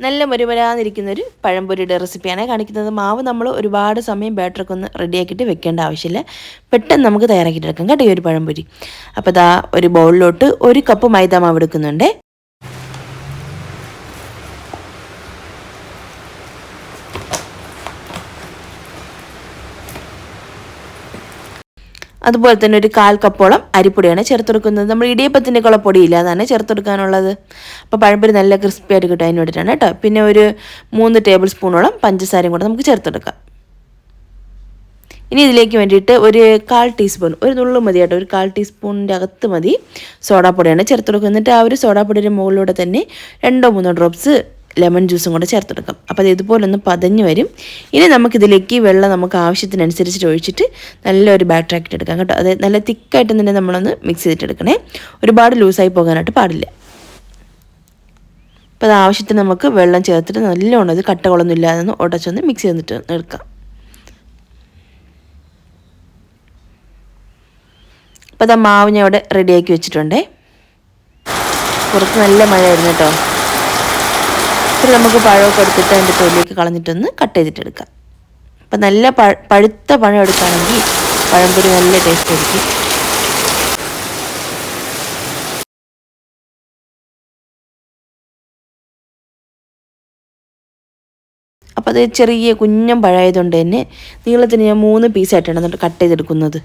നല്ല മുരുമരാന്നിരിക്കുന്ന ഒരു പഴംപൊരിയുടെ റെസിപ്പിയാണ് കാണിക്കുന്നത്. മാവ് നമ്മൾ ഒരുപാട് സമയം ബാറ്ററൊക്കെ ഒന്ന് റെഡിയാക്കിയിട്ട് വെക്കേണ്ട ആവശ്യമില്ല. പെട്ടെന്ന് നമുക്ക് തയ്യാറാക്കിയിട്ട് എടുക്കാം കേട്ടോ ഈ ഒരു പഴംപൊരി. അപ്പോൾ ഇതാ ഒരു ബൗളിലോട്ട് ഒരു കപ്പ് മൈദ മാവ് എടുക്കുന്നുണ്ട്. അതുപോലെ തന്നെ ഒരു കാൽ കപ്പോളം അരിപ്പൊടിയാണ് ചേർത്തെടുക്കുന്നത്. നമ്മൾ ഇടിയപ്പത്തിന്റെ പൊടിയില്ല അതാണ് ചേർത്തെടുക്കാനുള്ളത്. അപ്പോൾ പഴംപൊരി നല്ല ക്രിസ്പി ആയിട്ട് കിട്ടും അതിന് വേണ്ടിയിട്ടാണ് കേട്ടോ. പിന്നെ ഒരു മൂന്ന് ടേബിൾ സ്പൂണോളം പഞ്ചസാരയും കൂടെ നമുക്ക് ചേർത്തെടുക്കാം. ഇനി ഇതിലേക്ക് വേണ്ടിയിട്ട് ഒരു കാൽ ടീസ്പൂൺ ഒരു നുള്ളു മതി കേട്ടോ. ഒരു കാൽ ടീസ്പൂണിന്റെ അകത്ത് മതി. സോഡാപ്പൊടിയാണ് ചേർത്തെടുക്കുക എന്നിട്ട് ആ ഒരു സോഡാപ്പൊടിയുടെ മുകളിലൂടെ തന്നെ രണ്ടോ മൂന്നോ ഡ്രോപ്സ് ലെമൺ ജ്യൂസും കൂടെ ചേർത്തെടുക്കാം. അപ്പോൾ അത് ഇതുപോലെ ഒന്ന് പതഞ്ഞ് വരും. ഇനി നമുക്കിതിലേക്ക് വെള്ളം നമുക്ക് ആവശ്യത്തിനനുസരിച്ചിട്ട് ഒഴിച്ചിട്ട് നല്ലൊരു ബാറ്റർ ആക്കിയിട്ട് എടുക്കാം കേട്ടോ. അത് നല്ല തിക്കായിട്ട് തന്നെ നമ്മളൊന്ന് മിക്സ് ചെയ്തിട്ടെടുക്കണേ. ഒരുപാട് ലൂസായി പോകാനായിട്ട് പാടില്ല. അപ്പോൾ അത് ആവശ്യത്തിന് നമുക്ക് വെള്ളം ചേർത്തിട്ട് നല്ലോണം ഇത് കട്ടകളൊന്നും ഇല്ലാതെ ഒന്ന് ഉടച്ചൊന്ന് മിക്സ് ചെയ്തിട്ട് എടുക്കാം. അപ്പോൾ അത് മാവ് ഞാൻ അവിടെ റെഡിയാക്കി വെച്ചിട്ടുണ്ടേ. പുറത്ത് നല്ല മഴയായിരുന്നു കേട്ടോ. ഇത്തിരി നമുക്ക് പഴമൊക്കെ എടുത്തിട്ട് അതിന്റെ തൊലിയൊക്കെ കളഞ്ഞിട്ടൊന്ന് കട്ട് ചെയ്തിട്ടെടുക്കാം. അപ്പം നല്ല പഴുത്ത പഴം എടുക്കുകയാണെങ്കിൽ പഴംപൊരി നല്ല ടേസ്റ്റ് ആയിരിക്കും. അപ്പോൾ അത് ചെറിയ കുഞ്ഞം പഴമായതുകൊണ്ട് തന്നെ നീളത്തിന് ഞാൻ മൂന്ന് പീസായിട്ടാണ് എന്നിട്ട് കട്ട് ചെയ്തെടുക്കുന്നത്.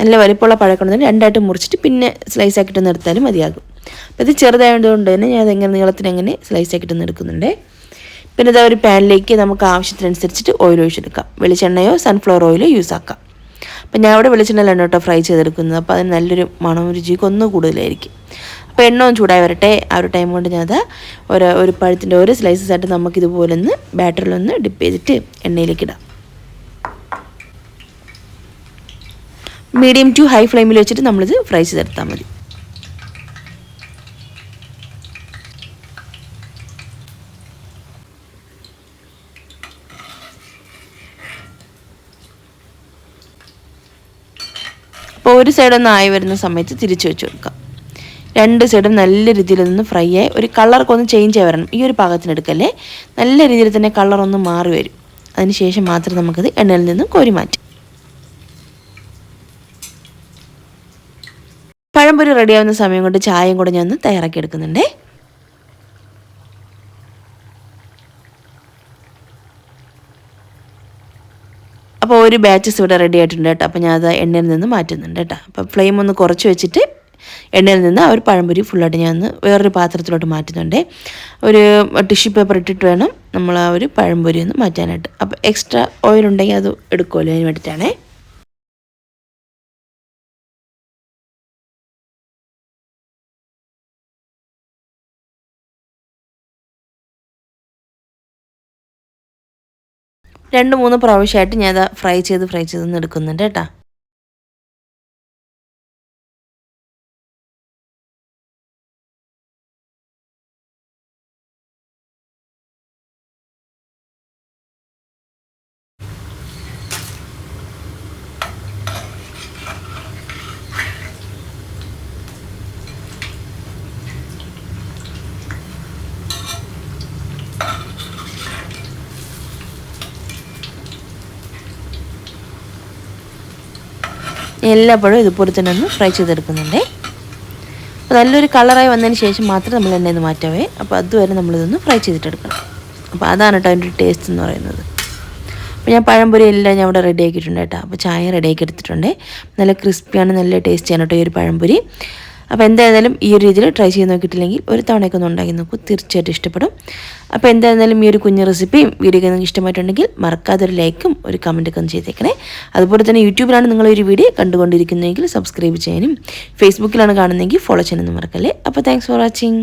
നല്ല വലിപ്പമുള്ള പഴക്കൊണ്ടെങ്കിൽ രണ്ടായിട്ട് മുറിച്ചിട്ട് പിന്നെ സ്ലൈസ് ആക്കിയിട്ട് നിർത്താലും മതിയാകും. അപ്പോൾ ഇത് ചെറുതായതുകൊണ്ട് തന്നെ ഞാൻ അതെങ്ങനെ നീളത്തിന് എങ്ങനെ സ്ലൈസ് ആക്കിയിട്ട് എടുക്കുന്നുണ്ട്. പിന്നെ ഇതാ ഒരു പാനിലേക്ക് നമുക്ക് ആവശ്യത്തിനനുസരിച്ചിട്ട് ഓയിൽ ഒഴിച്ചെടുക്കാം വെളിച്ചെണ്ണയോ സൺഫ്ലവർ ഓയിലോ യൂസ് ആക്കാം. അപ്പം ഞാൻ അവിടെ വെളിച്ചെണ്ണയിലാണ് കേട്ടോ ഫ്രൈ ചെയ്തെടുക്കുന്നത്. അപ്പോൾ അതിന് നല്ലൊരു മണവും രുചിക്ക് ഒന്നും കൂടുതലായിരിക്കും. അപ്പോൾ എണ്ണ ഒന്ന് ചൂടായി വരട്ടെ. ആ ഒരു ടൈം കൊണ്ട് ഞാനത് ഒരു ഒരു പഴത്തിന്റെ ഓരോ സ്ലൈസസ് ആയിട്ട് നമുക്കിതുപോലെ ഒന്ന് ബാറ്ററിലൊന്ന് ഡിപ്പ് ചെയ്തിട്ട് എണ്ണയിലേക്ക് ഇടാം. മീഡിയം ടു ഹൈ ഫ്ലെയിമിൽ വെച്ചിട്ട് നമ്മളിത് ഫ്രൈ ചെയ്തെടുത്താൽ മതി. അപ്പോൾ ഒരു സൈഡ് ഒന്ന് ആയി വരുന്ന സമയത്ത് തിരിച്ചു വെച്ച് കൊടുക്കാം. രണ്ട് സൈഡും നല്ല രീതിയിൽ നിന്ന് ഫ്രൈ ആയി ഒരു കളറൊക്കെ ഒന്ന് ചേഞ്ച് ആയി വരണം. ഈ ഒരു പാകത്തിനെടുക്കല്ലേ നല്ല രീതിയിൽ തന്നെ കളർ ഒന്ന് മാറി വരും. അതിനുശേഷം മാത്രം നമുക്കത് എണ്ണയിൽ നിന്ന് കോരി മാറ്റാം. പഴംപൊരി റെഡിയാവുന്ന സമയം കൊണ്ട് ചായയും കൂടെ ഞാൻ ഒന്ന് തയ്യാറാക്കി എടുക്കുന്നുണ്ടേ. അപ്പോൾ ഒരു ബാച്ചസ് ഇവിടെ റെഡി ആയിട്ടുണ്ട് കേട്ടോ. അപ്പോൾ ഞാൻ അത് എണ്ണയിൽ നിന്ന് മാറ്റുന്നുണ്ട് കേട്ടോ. അപ്പോൾ ഫ്ലെയിം ഒന്ന് കുറച്ച് വെച്ചിട്ട് എണ്ണയിൽ നിന്ന് ആ ഒരു പഴംപൊരി ഫുള്ളായിട്ട് ഞാൻ വേറൊരു പാത്രത്തിലോട്ട് മാറ്റുന്നുണ്ട്. ഒരു ടിഷ്യൂ പേപ്പർ ഇട്ടിട്ട് വേണം നമ്മൾ ആ ഒരു പഴംപൊരി ഒന്ന് മാറ്റാനായിട്ട്. അപ്പോൾ എക്സ്ട്രാ ഓയിൽ ഉണ്ടെങ്കിൽ അത് എടുക്കുമല്ലോ അതിന് വേണ്ടിയിട്ടാണേ. രണ്ട് മൂന്ന് പ്രാവശ്യമായിട്ട് ഞാൻ ഫ്രൈ ചെയ്ത് ഫ്രൈ ചെയ്ത് എടുക്കുന്നുണ്ട് കേട്ടോ. എല്ലാപ്പോഴും ഇതുപോലെ തന്നെ ഒന്ന് ഫ്രൈ ചെയ്തെടുക്കുന്നുണ്ട്. അപ്പോൾ നല്ലൊരു കളറായി വന്നതിന് ശേഷം മാത്രം നമ്മൾ എണ്ണയിൽ നിന്ന് മാറ്റാവേ. അപ്പോൾ അതുവരെ നമ്മളിതൊന്ന് ഫ്രൈ ചെയ്തിട്ടെടുക്കണം. അപ്പോൾ അതാണ് കേട്ടോ അതിന്റെ ടേസ്റ്റ് എന്ന് പറയുന്നത്. അപ്പോൾ ഞാൻ പഴംപൊരി എല്ലാം ഞാൻ ഇവിടെ റെഡി ആക്കിയിട്ടുണ്ട് കേട്ടോ. അപ്പോൾ ചായ റെഡി ആക്കി എടുത്തിട്ടുണ്ട്. നല്ല ക്രിസ്പിയാണ് നല്ല ടേസ്റ്റിയാണ് കേട്ടോ ഈ ഒരു പഴംപൊരി. അപ്പോൾ എന്തായിരുന്നാലും ഈ ഒരു രീതിയിൽ ട്രൈ ചെയ്ത് നോക്കിയിട്ടില്ലെങ്കിൽ ഒരു തവണയൊക്കെ ഒന്ന് ഉണ്ടാക്കി നോക്കൂ തീർച്ചയായിട്ടും ഇഷ്ടപ്പെടും. അപ്പോൾ എന്തായിരുന്നാലും ഈ ഒരു കുഞ്ഞു റെസിപ്പിയും വീഡിയോ നിങ്ങൾക്ക് ഇഷ്ടമായിട്ടുണ്ടെങ്കിൽ മറക്കാതെ ഒരു ലൈക്കും ഒരു കമന്റൊക്കെ ഒന്ന് ചെയ്തേക്കണേ. അതുപോലെ തന്നെ യൂട്യൂബിലാണ് നിങ്ങൾ ഒരു വീഡിയോ കണ്ടുകൊണ്ടിരിക്കുന്നതെങ്കിൽ സബ്സ്ക്രൈബ് ചെയ്യാനും ഫേസ്ബുക്കിലാണ് കാണുന്നതെങ്കിൽ ഫോളോ ചെയ്യാനൊന്നും മറക്കല്ലേ. അപ്പോൾ താങ്ക്സ് ഫോർ വാച്ചിങ്